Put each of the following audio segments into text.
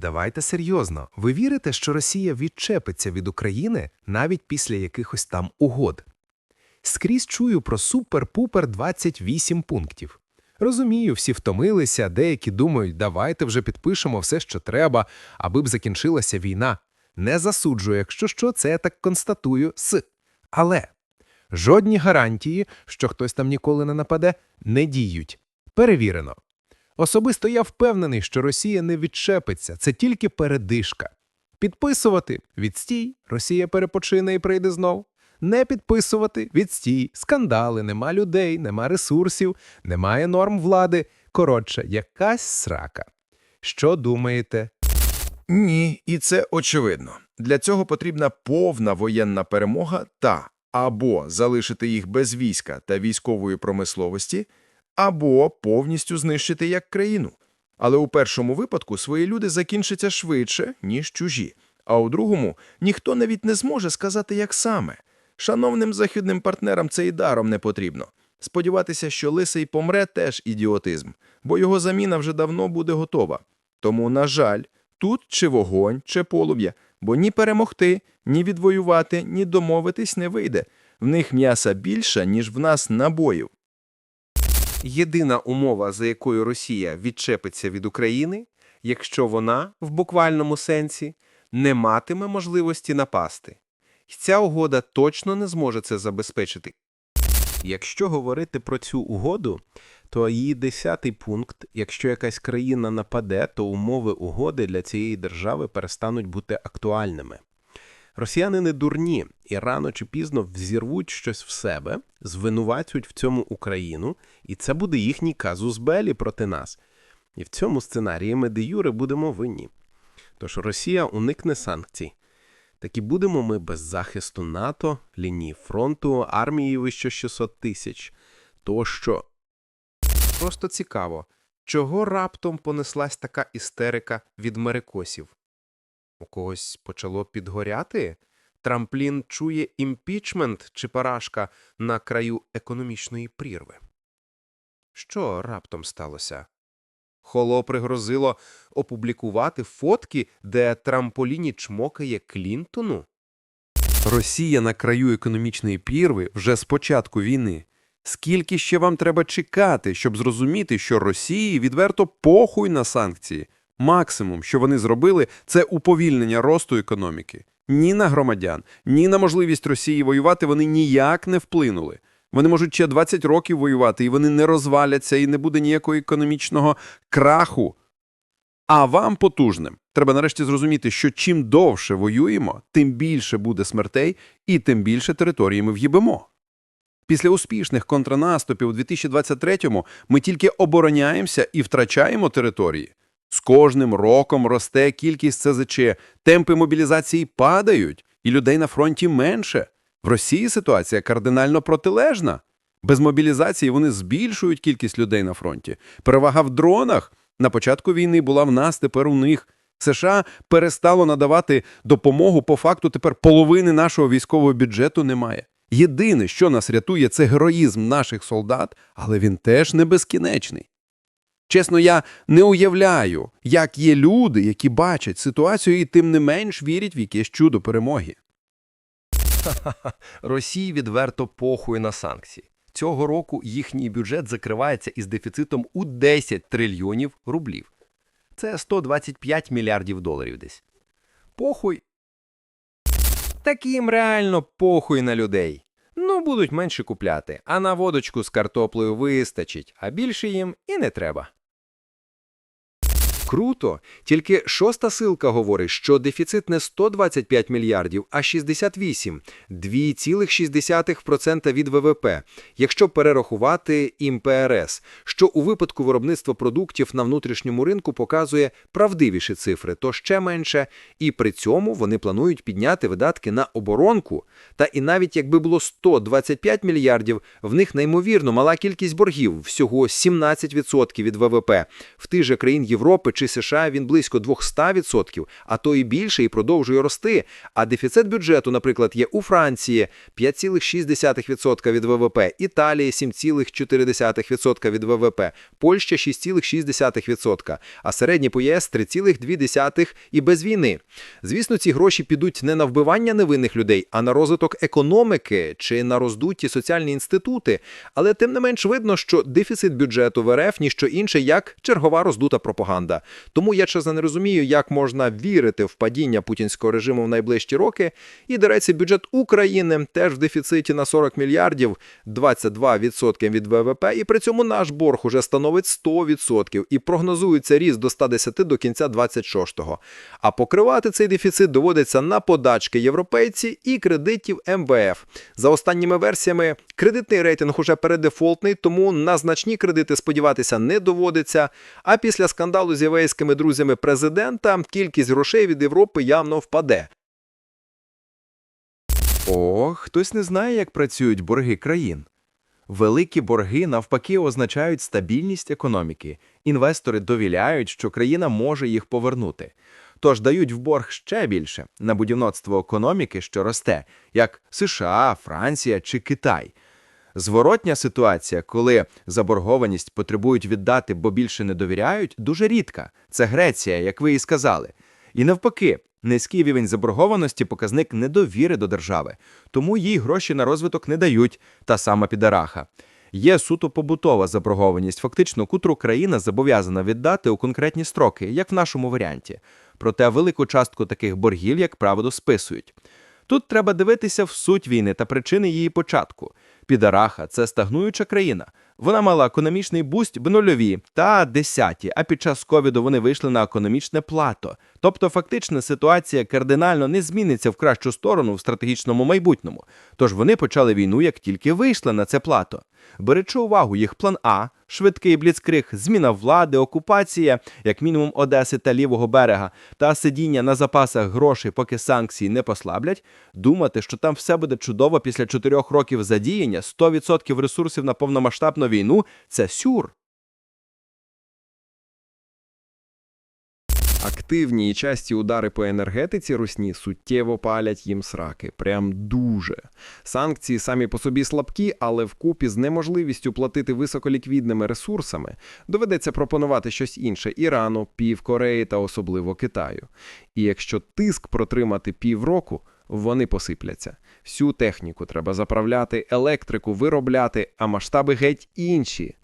Давайте серйозно. Ви вірите, що Росія відчепиться від України навіть після якихось там угод? Скрізь чую про супер-пупер 28 пунктів. Розумію, всі втомилися, деякі думають, давайте вже підпишемо все, що треба, аби б закінчилася війна. Не засуджую, якщо що, це я так констатую с. Але жодні гарантії, що хтось там ніколи не нападе, не діють. Перевірено. Особисто я впевнений, що Росія не відчепиться, це тільки передишка. Підписувати відстій, Росія перепочине і прийде знов. Не підписувати відстій, скандали, нема людей, нема ресурсів, немає норм влади. Коротше, якась срака. Що думаєте? Ні, і це очевидно. Для цього потрібна повна воєнна перемога та або залишити їх без війська та військової промисловості, або повністю знищити як країну. Але у першому випадку свої люди закінчаться швидше, ніж чужі, а у другому ніхто навіть не зможе сказати, як саме. Шановним західним партнерам це і даром не потрібно. Сподіватися, що лисий помре, теж ідіотизм, бо його заміна вже давно буде готова. Тому, на жаль, тут чи вогонь, чи полум'я, бо ні перемогти, ні відвоювати, ні домовитись не вийде. В них м'яса більше, ніж в нас набоїв. Єдина умова, за якою Росія відчепиться від України, якщо вона, в буквальному сенсі, не матиме можливості напасти. І ця угода точно не зможе це забезпечити. Якщо говорити про цю угоду, то її десятий пункт, якщо якась країна нападе, то умови угоди для цієї держави перестануть бути актуальними. Росіяни не дурні і рано чи пізно взірвуть щось в себе, звинувачують в цьому Україну, і це буде їхній казус белі проти нас. І в цьому сценарії ми де юре будемо винні. Тож Росія уникне санкцій. Так і будемо ми без захисту НАТО, лінії фронту, армії вище 600 тисяч. Тощо. Просто цікаво, чого раптом понеслась така істерика від мерикосів? У когось почало підгоряти? Трамплін чує імпічмент чи парашка на краю економічної прірви? Що раптом сталося? Холо пригрозило опублікувати фотки, де трамполіні чмокає Клінтону? Росія на краю економічної пірви вже з початку війни. Скільки ще вам треба чекати, щоб зрозуміти, що Росії відверто похуй на санкції? Максимум, що вони зробили, це уповільнення росту економіки. Ні на громадян, ні на можливість Росії воювати вони ніяк не вплинули. Вони можуть ще 20 років воювати, і вони не розваляться, і не буде ніякого економічного краху. А вам потужним треба нарешті зрозуміти, що чим довше воюємо, тим більше буде смертей і тим більше території ми в'їбемо. Після успішних контрнаступів у 2023-му ми тільки обороняємося і втрачаємо території. З кожним роком росте кількість СЗЧ, темпи мобілізації падають, і людей на фронті менше. В Росії ситуація кардинально протилежна. Без мобілізації вони збільшують кількість людей на фронті. Перевага в дронах на початку війни була в нас, тепер у них. США перестало надавати допомогу, по факту тепер половини нашого військового бюджету немає. Єдине, що нас рятує, це героїзм наших солдат, але він теж не безкінечний. Чесно, я не уявляю, як є люди, які бачать ситуацію і тим не менш вірять в якесь чудо перемоги. Росії відверто похує на санкції. Цього року їхній бюджет закривається із дефіцитом у 10 трильйонів рублів. Це 125 мільярдів доларів десь. Похуй. Таким реально похуй на людей. Ну, будуть менше купляти, а на водочку з картоплею вистачить, а більше їм і не треба. Круто. Тільки шоста силка говорить, що дефіцит не 125 мільярдів, а 68 – 2,6% від ВВП, якщо перерахувати ІМПРС, що у випадку виробництва продуктів на внутрішньому ринку показує правдивіші цифри, то ще менше, і при цьому вони планують підняти видатки на оборонку. Та і навіть якби було 125 мільярдів, в них неймовірно мала кількість боргів, всього 17% від ВВП. В тих же країн Європи чи США він близько 200%, а то і більше, і продовжує рости. А дефіцит бюджету, наприклад, є у Франції 5,6% від ВВП, Італії 7,4% від ВВП, Польща 6,6%, а середній по ЄС 3,2% і без війни. Звісно, ці гроші підуть не на вбивання невинних людей, а на розвиток економіки чи на роздуті соціальні інститути. Але тим не менш видно, що дефіцит бюджету в РФ ніщо інше, як чергова роздута пропаганда. Тому я чесно не розумію, як можна вірити в падіння путінського режиму в найближчі роки. І, до речі, бюджет України теж в дефіциті на 40 мільярдів, 22% від ВВП, і при цьому наш борг уже становить 100% і прогнозується ріст до 110 до кінця 26-го. А покривати цей дефіцит доводиться на подачки європейці і кредитів МВФ. За останніми версіями, кредитний рейтинг уже передефолтний, тому на значні кредити сподіватися не доводиться. А після скандалу з єврейськими друзями президента кількість грошей від Європи явно впаде. О, хтось не знає, як працюють борги країн. Великі борги навпаки означають стабільність економіки. Інвестори довіряють, що країна може їх повернути. Тож дають в борг ще більше на будівництво економіки, що росте, як США, Франція чи Китай. Зворотня ситуація, коли заборгованість потребують віддати, бо більше не довіряють, дуже рідка. Це Греція, як ви і сказали. І навпаки, низький рівень заборгованості – показник недовіри до держави, тому їй гроші на розвиток не дають, та сама підараха. Є суто побутова заборгованість, фактично, котру країна зобов'язана віддати у конкретні строки, як в нашому варіанті. Проте велику частку таких боргів, як правило, списують. Тут треба дивитися в суть війни та причини її початку. Підараха це стагнуюча країна. Вона мала економічний буст в нульові та десяті, а під час ковіду вони вийшли на економічне плато. Тобто, фактично, ситуація кардинально не зміниться в кращу сторону в стратегічному майбутньому. Тож вони почали війну, як тільки вийшли на це плато. Беречи увагу їх план А, швидкий бліцкриг, зміна влади, окупація, як мінімум Одеси та лівого берега, та сидіння на запасах грошей, поки санкції не послаблять, думати, що там все буде чудово після чотирьох років задіяння, 100% ресурсів на повномасштабну війну це сюр. Активні і часті удари по енергетиці русні суттєво палять їм сраки. Прям дуже. Санкції самі по собі слабкі, але вкупі з неможливістю платити високоліквідними ресурсами доведеться пропонувати щось інше Ірану, Півкореї та особливо Китаю. І якщо тиск протримати півроку, вони посипляться. Всю техніку треба заправляти, електрику виробляти, а масштаби геть інші.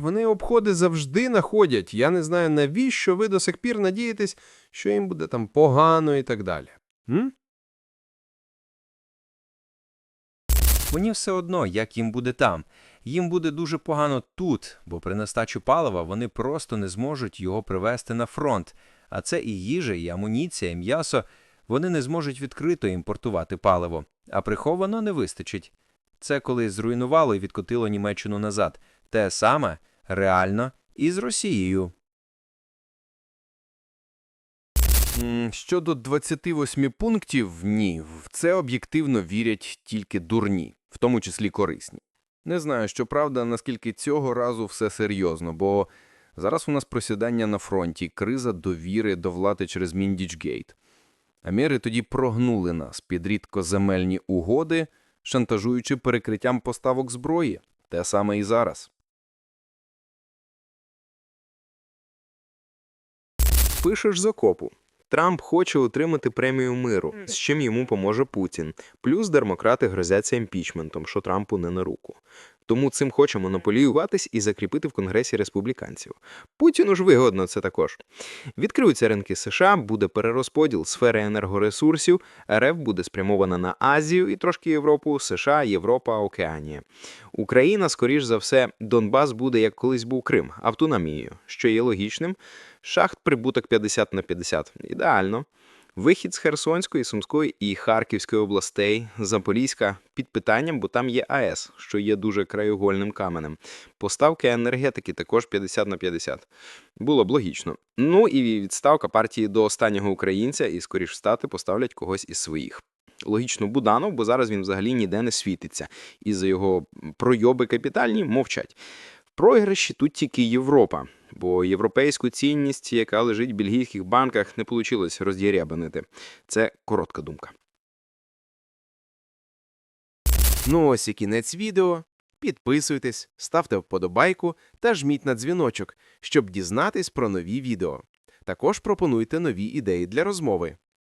Вони обходи завжди находять. Я не знаю, навіщо ви до сих пір надієтесь, що їм буде там погано і так далі. М? Мені все одно, як їм буде там. Їм буде дуже погано тут, бо при нестачу палива вони просто не зможуть його привезти на фронт. А це і їжа, і амуніція, і м'ясо. Вони не зможуть відкрито імпортувати паливо, а приховано не вистачить. Це коли зруйнувало і відкотило Німеччину назад. Те саме реально і з Росією. Щодо 28 пунктів, ні, в це об'єктивно вірять тільки дурні, в тому числі корисні. Не знаю, що правда, наскільки цього разу все серйозно, бо зараз у нас просідання на фронті, криза довіри до влади через Міндічгейт. Аміри тоді прогнули нас під рідкоземельні угоди, шантажуючи перекриттям поставок зброї. Те саме і зараз. Пишеш з окопу. Трамп хоче отримати премію миру, з чим йому поможе Путін. Плюс демократи грозяться імпічментом, що Трампу не на руку. Тому цим хоче монополіюватись і закріпити в Конгресі республіканців. Путіну ж вигодно це також. Відкриються ринки США, буде перерозподіл сфери енергоресурсів, РФ буде спрямована на Азію і трошки Європу, США, Європа, Океанія. Україна, скоріш за все, Донбас буде як колись був Крим, автономією, що є логічним. Шахт прибуток 50 на 50. Ідеально. Вихід з Херсонської, Сумської і Харківської областей, Запорізька під питанням, бо там є АЕС, що є дуже краєугольним каменем. Поставки енергетики також 50 на 50. Було б логічно. Ну і відставка партії до останнього українця, і скоріш стати поставлять когось із своїх. Логічно, Буданов, бо зараз він взагалі ніде не світиться. І за його пройоби капітальні мовчать. Програші тут тільки Європа, бо європейську цінність, яка лежить в бельгійських банках, не вийшло роздірябанити. Це коротка думка. Ну ось і кінець відео. Підписуйтесь, ставте вподобайку та жміть на дзвіночок, щоб дізнатись про нові відео. Також пропонуйте нові ідеї для розмови.